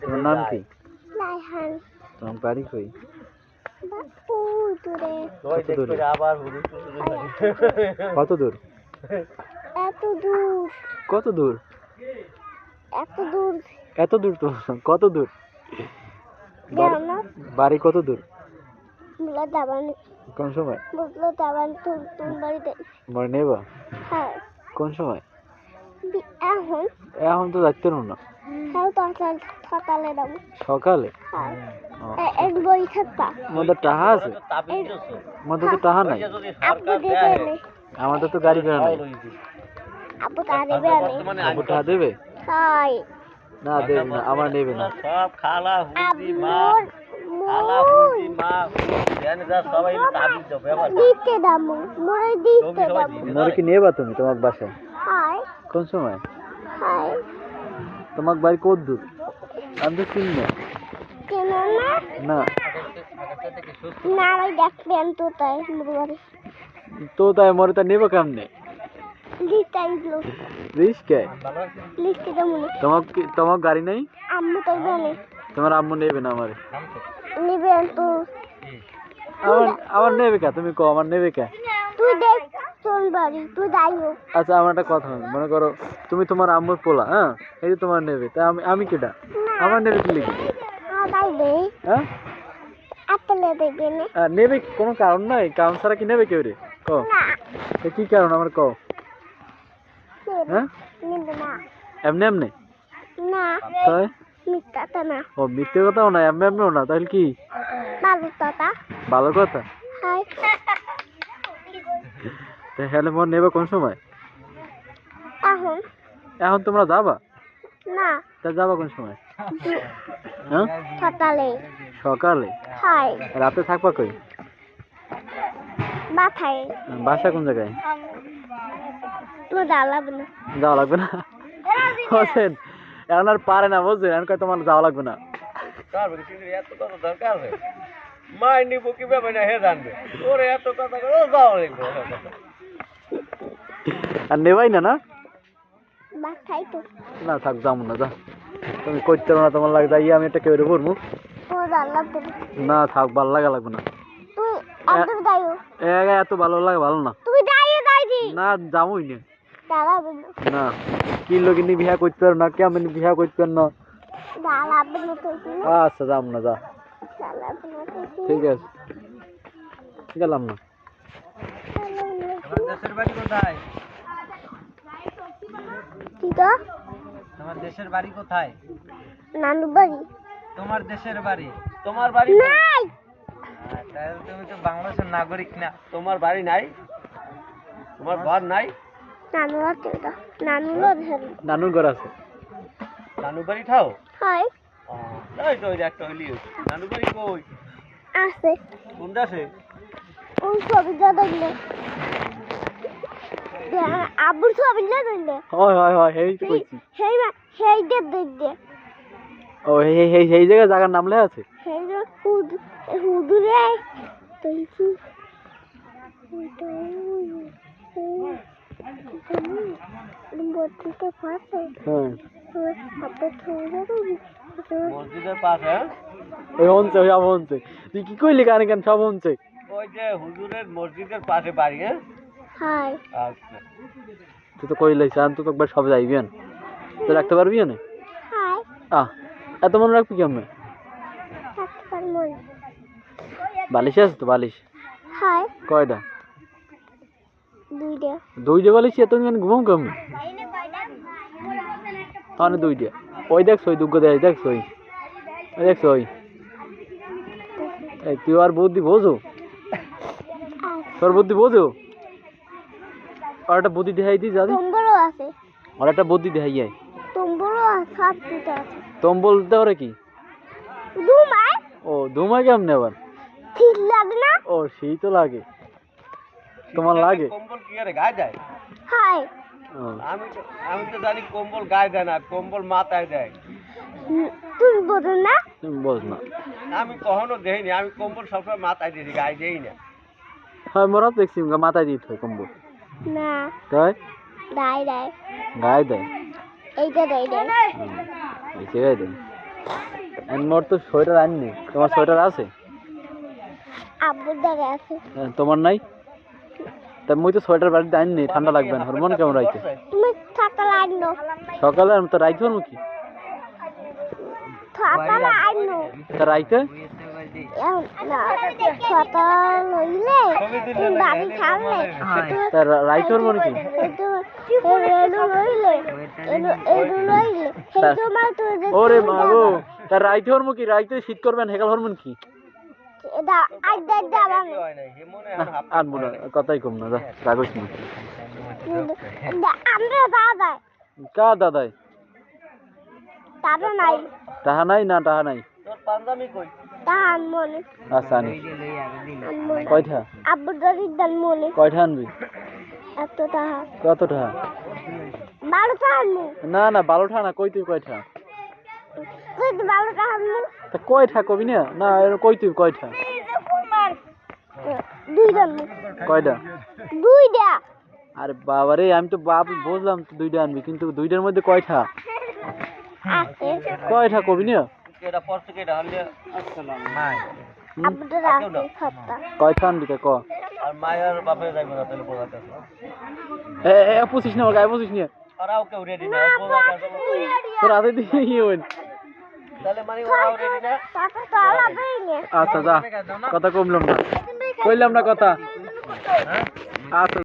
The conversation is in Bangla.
তোমার নাম কি? তোমার বাড়ি কই? কত দূরে? কত দূর এত দূর। কত দূর? এত দূর। এত দূর তো কত দূর? বাড়ি- না বাড়ি কত দূর? কোন সময়? বাড়িতে। নেবা? হ্যাঁ। কোন সময়? এখন। এখন তো যাইতে না। সকালে দাম সকালে? হ্যাঁ। এক বই থাকবা? আমাদের টাহা আছে? আমাদের তো টাহা নাই? দেবে আমাদের তো গাড়ি ভাড়া নাই। আপু দেবে টাহা দেবে? না দেবে না আমার নেবে না। সব খালা হুদি মা। আবুর খালা মোর মা। সবাই তাবিজ দিতে দাম মোরে দিতে দাম দিবে। কি নেবা তুমি তোমার বাসায়? কোন সময়? তোমার বাড়ি কত দূর? আমি তো চিনি না। না? না। আমি দেখবেন তো তাই মুরবারি তো তাই মরে তা নেব কেমনে? তোমার গাড়ি নেই? তোমার আম্মু নেবে না আমারে। নিবেন তো। আমার আমার নেবে কে? তুমি কো আমার নেবে কে? তুই দেখ। চল বাড়ি তুই যাই হোক। আচ্ছা আমার একটা কথা মনে করো তুমি তোমার আম্মুর পোলা হ্যাঁ? এই যে তোমার নেবে তা আমি আমি কেটা আমার নেবে কি লিখি হ্যাঁ হ্যাঁ? নেবে কোনো কারণ নাই? কারণ ছাড়া কি নেবে কেউ রে? কো কি কারণ? আমার কো হ্যাঁ? এমনি এমনি? না। তাই? মিথ্যাটা না। ও মিথ্যে কথাও না এমনি এমনিও না। তাহলে কি? ভালো কথা। তা হ্যালে মন নেবে কোন সময়? এখন। এখন তোমরা যাবা? না। তা যাবা কোন সময়? হ্যাঁ? সকালে। সকালে? হাই রাতে থাকবা কই? বাসা কোন জায়গায়? তুই ডালাব না। যাওয়া লাগবে না? হোসেন এখন আর পারে না বুঝছেন এখন কয় তোমার যাওয়া লাগবে না। দরকার আছে নিব কি ব্যাপার না হে জানবে? ওরে এত কথা করে ও যাও লাগবে। আর নেবাই না না? না থাক যাব না যা। তুমি করতে না তোমার লাগে যাই আমি একটা কেউ পড়ব না। থাক ভালো লাগা লাগবে না। এত ভালো লাগে ভালো না। না যাবোই না। না না। কি লোকে নি বিহা করতে পারো না কেমন বিহা করতে পারো না। আচ্ছা যাম না যা। ঠিক আছে। গেলাম না। দেশের বাড়ি কোথায়? তো? তোমার দেশের বাড়ি কোথায়? নানু বাড়ি। তোমার দেশের বাড়ি। তোমার বাড়ি নাই। হ্যাঁ, তাহলে তুমি তো বাংলাদেশের নাগরিক না। তোমার বাড়ি নাই? তোমার ঘর নাই? নানু আছে তো নানু আছে নানুর ঘর আছে। নানু বাড়ি খাও হাই ও, এই তো একটা হইলি নানু বাড়ি কই? আছে। কোন দেশে ওই ছবিটা দেখলে। দেখলে হয় হয় হয় তো কইছি। সেই সেইটা দেখলে ও এই এই- এই এই জায়গায় জায়গার নাম লেখা আছে? হুদ হুদুরে। পাশে। হ্যাঁ। হাতে ছবি মসজিদের পাশে হ্যাঁ? ওই হনছে ওই হনছে। তুই কি কইলি কানে কেন সব হনছে? ওই যে হুজুরের মসজিদের পাশে বাড়ি হ্যাঁ? আচ্ছা। তুই তো কইলিস আর তুই তো একবার সব যাইবি না তুই রাখতে পারবি না হাই আহ এত মনে রাখবি পারব না। বালিশ আছে তো বালিশ? হাই কয়টা? দুইটা। দুইটা বালিশ এত কেন ঘুমাম কেমন? তাহলে দুইটা। ওই দেখছ ওই দুগ্গ দেয় দেখছ ওই ওই দেখছ ওই তুই আর বুদ্ধি বোঝো? তোর বুদ্ধি বোঝো? আর একটা বুদ্ধি দেখাই দিই যাদি তোমারও আছে। আর একটা বুদ্ধি দেখাই যায় তোমারও সব দুটো আছে। তম্বল দেওয়ারে কি? দুমাই ও ধুমায় কেমনে আবার? ঠিক লাগে না? ও সেই তো লাগে। তোমার লাগে? কম্বল কি আরে গায়ে যায় হাই আমি তো আমি তো জানি কম্বল গায়ে দেয় না কম্বল মাথায় দেয়। তুমি বোঝো না? তুমি বোঝ না। আমি কখনো দেইনি আমি কম্বল সবসময় মাথায় দিয়েছি গায়ে দেই না। হ্যাঁ মোরা দেখছি মাথায় দিতে হয় কম্বল। না। তাই দাই দাই গায়ে দেয়? এইটা দেয় দেয়। মোর তো সোয়েটার আননি তোমার সোয়েটার আছে? আব্বুর দ্বারা আছে। হ্যাঁ, তোমার নাই? তা মুই তো সোয়েটার বাড়িতে আননি ঠান্ডা লাগবে না। হরমোন কেমন রাইতে? তুমি লাগনো সকালে আমি তো রাইতে হরমু কি? তা রাইতে? লইলে বাড়ি কি ওরে হরমু রাইতে শীত করবেন হেকাল হরমোন কি হয় মনে কথাই কম না রাগস না কা দাদাই দাদা নাই না তাহা নাই। তোর পাঞ্জাবি কই? তাহার মনে। আচ্ছা কয়টা? আব্বুর দরিদ্র মনে। কয়টা আনবি? এত কত টাহার না না না কই তুই কয়টা তুই তো বারো তা কয়টা কবি না? না কই তুই কয়টা? দুইটা কয়টা? দুইটা। আরে বাবারে আমি তো বাপ বুঝলাম দুইটা আনবি কিন্তু দুইটার মধ্যে কয়টা? কয়টা কবি না? এটা পড়ছে কেটা হলে আসসালাম নাই হুম? আব্বুর আছে সত্তা কয়টা আনবি ক? আর মায়ের বাপে যাইব না তাহলে বোঝাতে এ এ, পুষিস না গায়ে পুষিস না ওরাও কেউ রেডি না বোঝাতে তোর হাতে দিয়ে ইয়ে হইন তাহলে মানে ওরাও রেডি না। টাকা তো আলাদাই নে। আচ্ছা যা। কথা কমলাম না। কইলাম না কথা। আচ্ছা